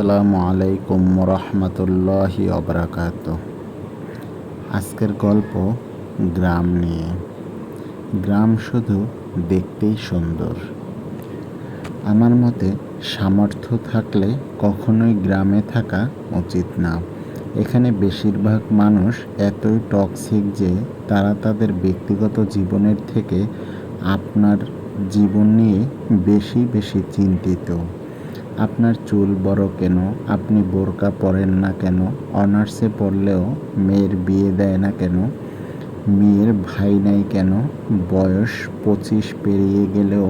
আসসালামু আলাইকুম রহমতুল্লাহি অবরাকাত আজকের গল্প গ্রাম নিয়ে। গ্রাম শুধু দেখতেই সুন্দর। আমার মতে সামর্থ্য থাকলে কখনোই গ্রামে থাকা উচিত না। এখানে বেশিরভাগ মানুষ এতই টক্সিক যে তারা তাদের ব্যক্তিগত জীবনের থেকে আপনার জীবন নিয়ে বেশি বেশি চিন্তিত। আপনার চুল বড় কেন? আপনি বোরকা পরেন না কেন? অনার্সে পড়লেও মেয়ের বিয়ে দেয় না কেন? মেয়ের ভাই নাই কেন? বয়স পঁচিশ পেরিয়ে গেলেও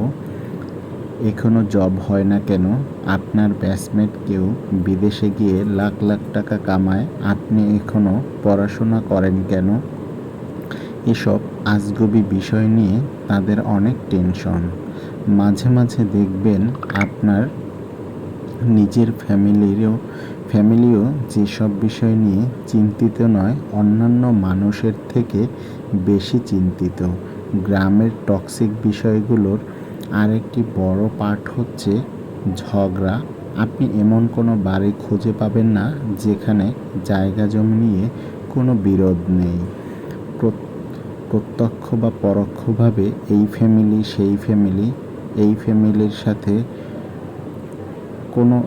এখনও জব হয় না কেন? আপনার ব্যাচমেট কেউ বিদেশে গিয়ে লাখ লাখ টাকা কামায়, আপনি এখনও পড়াশোনা করেন কেন? এসব আজগুবি বিষয় নিয়ে তাদের অনেক টেনশন। মাঝে মাঝে দেখবেন আপনার নিজের ফ্যামিলিরও, ফ্যামিলিও যেসব বিষয় নিয়ে চিন্তিত নয়, অন্যান্য মানুষের থেকে বেশি চিন্তিত। গ্রামের টক্সিক বিষয়গুলোর আরেকটি বড় পার্ট হচ্ছে ঝগড়া। আপনি এমন কোনো বাড়ি খুঁজে পাবেন না, যেখানে জায়গা জমি নিয়ে কোনো বিরোধ নেই। প্রত্যক্ষ বা পরোক্ষভাবে এই ফ্যামিলি সেই ফ্যামিলি এই ফ্যামিলির সাথে কোনো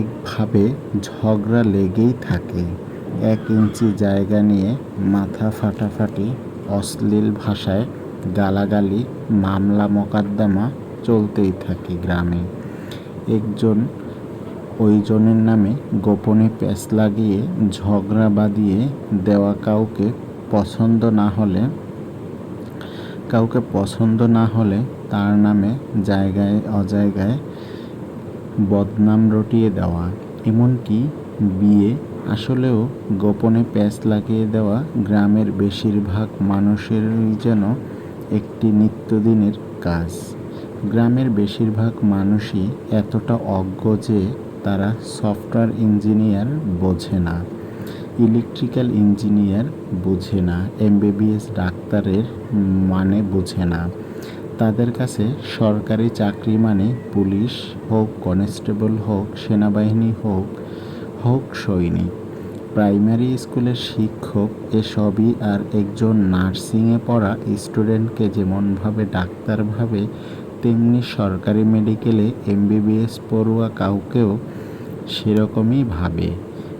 একভাবে ঝগড়া লেগেই থাকে। এক ইঞ্চি জায়গা নিয়ে মাথা ফাটাফাটি অশ্লীল ভাষায় গালাগালি, মামলা মোকদ্দমা চলতেই থাকে গ্রামে। একজন ওইজনের নামে গোপনে প্যাঁচ লাগিয়ে ঝগড়া বাঁধিয়ে দেওয়া কাউকে পছন্দ না হলে, কাউকে পছন্দ না হলে তার নামে জায়গায় অজায়গায় বদনাম রটিয়ে দেওয়া, এমনকি বিয়ে আসলেও গোপনে প্যাঁচ লাগিয়ে দেওয়া গ্রামের বেশিরভাগ মানুষেরই যেন একটি নিত্যদিনের কাজ। গ্রামের বেশিরভাগ মানুষই এতটা অজ্ঞ যে তারা সফটওয়্যার ইঞ্জিনিয়ার বোঝে না, ইলেকট্রিক্যাল ইঞ্জিনিয়ার বোঝে না, এমবিবিএস ডাক্তারের মানে বোঝে না। তাদের কাছে সরকারি চাকরি মানে পুলিশ হোক, কনস্টেবল হোক, সেনাবাহিনী হোক হোক সৈনিক, প্রাইমারি স্কুলের শিক্ষক, এসবই আর একজন নার্সিংয়ে পড়া স্টুডেন্টকে যেমনভাবে ডাক্তার ভাবে তেমনি সরকারি মেডিকেলে এমবিবিএস পড়ুয়া কাউকেও সেরকমই ভাবে।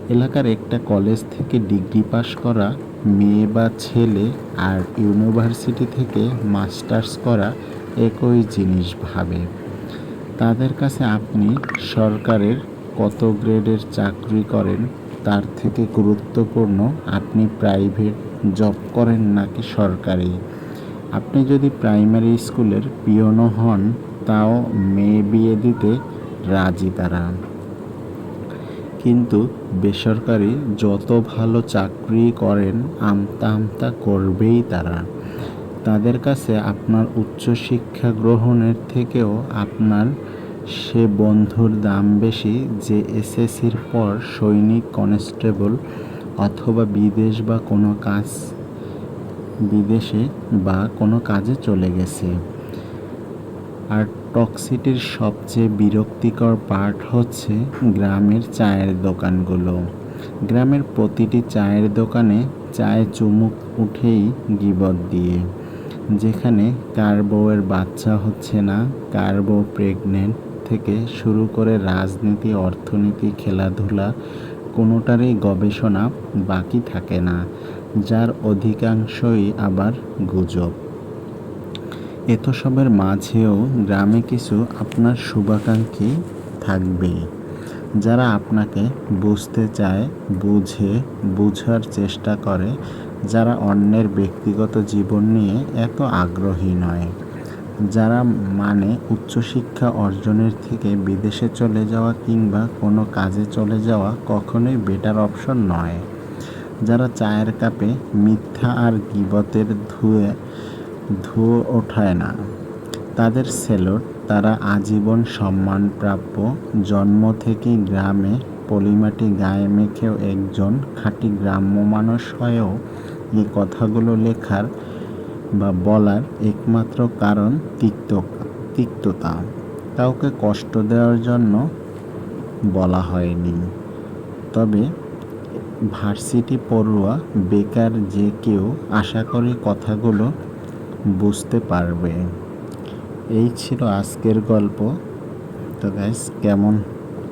এলাকার একটা কলেজ থেকে ডিগ্রি পাশ করা মেয়ে বা ছেলে আর ইউনিভার্সিটি থেকে মাস্টার্স করা একই জিনিস ভাবে। তাদের কাছে আপনি সরকারের কত গ্রেডের চাকরি করেন তার থেকে গুরুত্বপূর্ণ আপনি প্রাইভেট জব করেন নাকি সরকারি? আপনি যদি প্রাইমারি স্কুলের পিয়নও হন, তাও মেয়ে বিয়ে দিতে রাজি তারা। কিন্তু বেসরকারি যত ভালো চাকরি করেন আমতা আমতা করবেই তারা। তাদের কাছে আপনার উচ্চশিক্ষা গ্রহণের থেকেও আপনার সে বন্ধুর দাম বেশি যে এসএসসির পর সৈনিক কনস্টেবল অথবা বিদেশ বা কোনো কাজ, বিদেশে বা কোনো কাজে চলে গেছে। আর টক্সিটির সবচেয়ে বিরক্তিকর পার্ট হচ্ছে গ্রামের চায়ের দোকানগুলো। গ্রামের প্রতিটি চায়ের দোকানে চায়ে চুমুক উঠেই গিবত দিয়ে। যেখানে কার বউয়ের বাচ্চা হচ্ছে না, কার বউ প্রেগনেন্ট থেকে শুরু করে রাজনীতি, অর্থনীতি, খেলাধুলা, কোনোটারই গবেষণা বাকি থাকে না, যার অধিকাংশই আবার গুজব। এত সবের মাঝেও গ্রামে কিছু আপনার শুভাকাঙ্ক্ষী থাকবেই। যারা আপনাকে বুঝতে চায়, বুঝে, বুঝার চেষ্টা করে, যারা অন্যের ব্যক্তিগত জীবন নিয়ে এত আগ্রহী নয়। যারা মানে উচ্চশিক্ষা অর্জনের থেকে বিদেশে চলে যাওয়া কিংবা কোনো কাজে চলে যাওয়া কখনোই বেটার অপশন নয়। যারা চায়ের কাপে মিথ্যা আর গিবতের ধুয়ে ধুয়ে ওঠায় না। তাদের সেলট তারা আজীবন সম্মানপ্রাপ্য জন্ম থেকেই গ্রামে পলিমাটি গায়ে মেখেও একজন খাঁটি গ্রাম্য মানুষ হয়েও এই কথাগুলো লেখার বা বলার একমাত্র কারণ তিক্ত, তিক্ততা। কাউকে কষ্ট দেওয়ার জন্য বলা হয়নি। তবে ভার্সিটি পড়ুয়া, বেকার যে কেউ, আশা করি কথাগুলো বুঝতে পারবে। এই ছিল আজকের গল্প। তো গাইস কেমন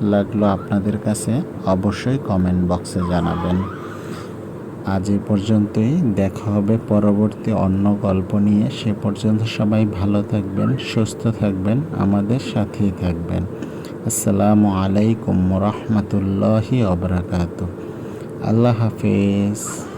লাগল আপনাদের কাছে? অবশ্যই কমেন্ট বক্সে জানাবেন। আজ এ পর্যন্তই। দেখা হবে পরবর্তী অন্য গল্প নিয়ে। সে পর্যন্ত সবাই ভালো থাকবেন, সুস্থ থাকবেন, আমাদের সাথেই থাকবেন। আসসালামু আলাইকুম রহমতুল্লাহি অবরাকাত আল্লাহ হাফিজ।